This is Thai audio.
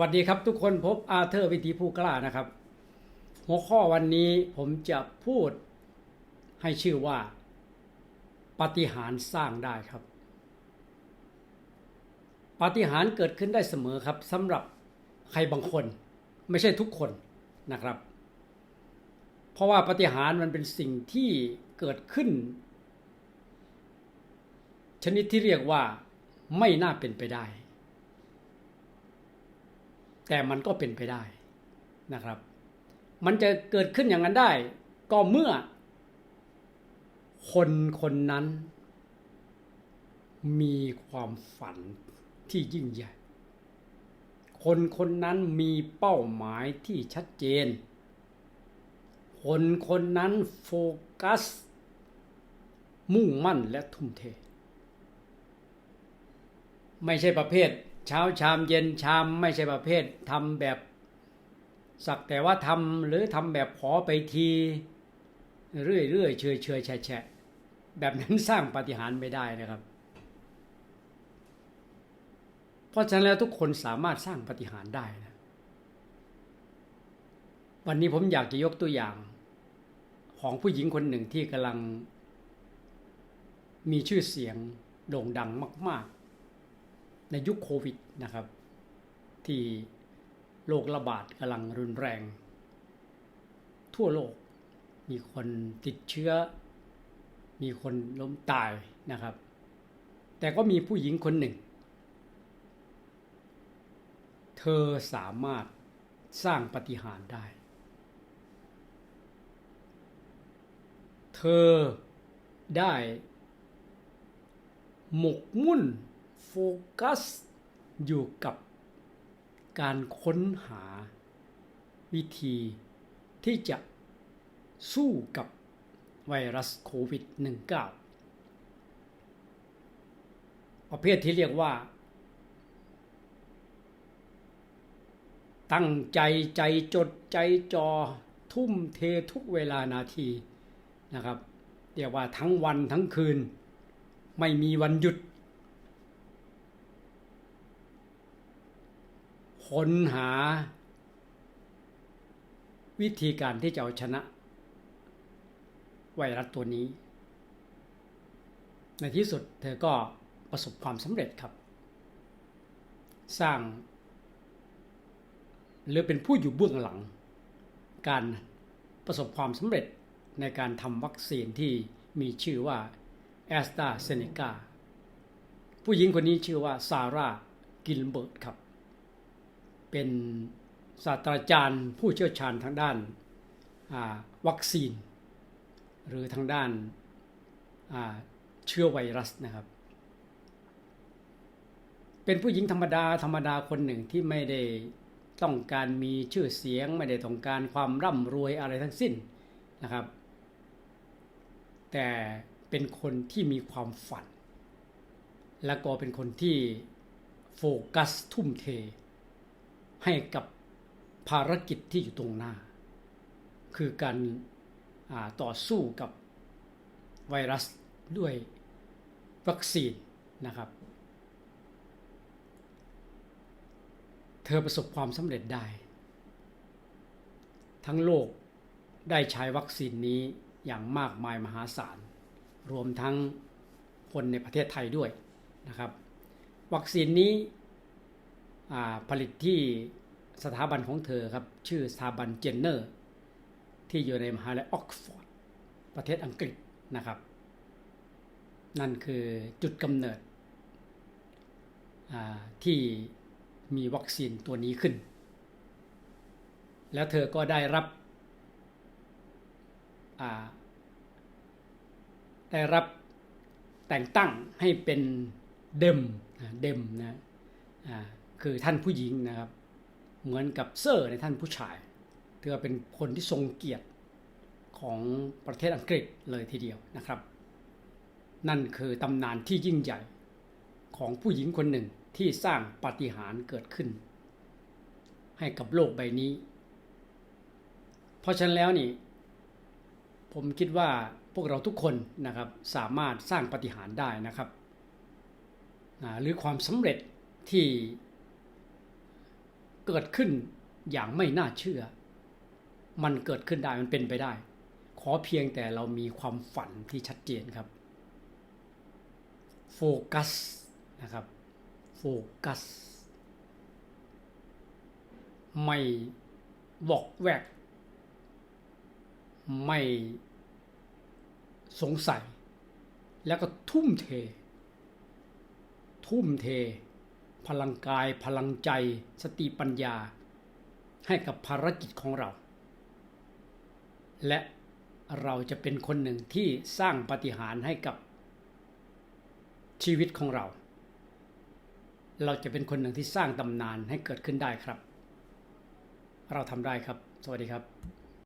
วัสดีครับทุกคนพบอาเธอร์วิธีผู้กล้านะครับ หัวข้อวันนี้ผมจะพูดให้ชื่อว่า ปฏิหารสร้างได้ครับ ปฏิหารเกิดขึ้นได้เสมอครับสำหรับใครบางคน ไม่ใช่ทุกคนนะครับ เพราะว่าปฏิหารมันเป็นสิ่งที่เกิดขึ้น ชนิดที่เรียกว่าไม่น่าเป็นไปได้ แต่มันก็เป็นไปได้นะครับ มันจะเกิดขึ้นอย่างนั้นได้ ก็เมื่อ คนคนนั้น มีความฝันที่ยิ่งใหญ่ คนคนนั้นมีเป้าหมายที่ชัดเจน คนคนนั้นโฟกัส มุ่งมั่นและทุ่มเท ไม่ใช่ประเภท เช้าชามเย็นชามไม่ใช่ประเภททำแบบ สักแต่ว่าทำหรือทำแบบขอไปที เรื่อยเรื่อยเฉยเฉยแฉะแฉะแบบนั้นสร้างปฏิหารไม่ได้นะครับ เพราะฉะนั้นแล้วทุกคนสามารถสร้างปฏิหารได้นะวันนี้ผมอยากจะยกตัวอย่าง ของผู้หญิงคนหนึ่งที่กำลัง มีชื่อเสียงโด่งดังมาก ๆ ในยุคโควิดนะครับ ที่โรคระบาดกำลังรุนแรง ทั่วโลกมีคนติดเชื้อ มีคนล้มตายนะครับ แต่ก็มีผู้หญิงคนหนึ่ง เธอสามารถสร้างปฏิหารได้ เธอได้หมกมุ่น โฟกัสอยู่กับการค้นหาวิธีที่จะสู้กับไวรัสโควิด -19 ประเภทที่เรียกว่า ตั้งใจใจจดใจจอทุ่มเททุกเวลานาทีนะครับ เรียกว่าทั้งวันทั้งคืน ไม่มีวันหยุด ค้นหา วิธีการที่จะเอาชนะ ไวรัสตัวนี้ ในที่สุดเธอก็ประสบความสำเร็จครับ สร้าง หรือเป็นผู้อยู่เบื้องหลัง การประสบความสำเร็จในการทำวัคซีนที่มีชื่อว่าแอสตราเซเนกาผู้หญิงคนนี้ชื่อว่าซาร่ากิลเบิร์ตครับ เป็นศาสตราจารย์ผู้เชี่ยวชาญทางด้านวัคซีน หรือทางด้านเชื้อไวรัสนะครับ เป็นผู้หญิงธรรมดาธรรมดาคนหนึ่งที่ไม่ได้ต้องการมีชื่อเสียง ไม่ได้ต้องการความร่ำรวยอะไรทั้งสิ้นนะครับ แต่เป็นคนที่มีความฝัน และก็เป็นคนที่โฟกัสทุ่มเท ให้กับภารกิจที่อยู่ตรงหน้า คือการต่อสู้กับไวรัสด้วยวัคซีนนะครับ เธอประสบความสำเร็จได้ ทั้งโลกได้ใช้วัคซีนนี้อย่างมากมายมหาศาล รวมทั้งคนในประเทศไทยด้วยนะครับ วัคซีนนี้ ผลิตที่สถาบันของเธอครับ ชื่อสถาบันเจนเนอร์ ที่อยู่ในมหาวิทยาลัยออกซฟอร์ดประเทศอังกฤษนะครับ นั่นคือจุดกำเนิดที่มีวัคซีนตัวนี้ขึ้น แล้วเธอก็ได้รับได้รับแต่งตั้งให้เป็นเดมเดมนะ คือท่านผู้หญิงนะครับ เหมือนกับเซอร์ในท่านผู้ชายเธอเป็นคนที่ทรงเกียรติของประเทศอังกฤษเลยทีเดียวนะครับ นั่นคือตำนานที่ยิ่งใหญ่ของผู้หญิงคนหนึ่งที่สร้างปาฏิหาริย์เกิดขึ้น ให้กับโลกใบนี้ เพราะฉะนั้นแล้วนี่ ผมคิดว่าพวกเราทุกคนนะครับสามารถสร้างปฏิหารได้นะครับหรือความสำเร็จที่ เกิดขึ้นอย่างไม่น่าเชื่อ มันเกิดขึ้นได้มันเป็นไปได้ ขอเพียงแต่เรามีความฝันที่ชัดเจนครับ โฟกัสนะครับ โฟกัส ไม่วอกแวก ไม่สงสัย แล้วก็ทุ่มเท ทุ่มเท พลังกายพลังใจ สติปัญญา ให้กับภารกิจของเรา และเราจะเป็นคนหนึ่งที่สร้างปฏิหารให้กับชีวิตของเรา เราจะเป็นคนหนึ่งที่สร้างตำนานให้เกิดขึ้นได้ครับ เราทำได้ครับ สวัสดีครับ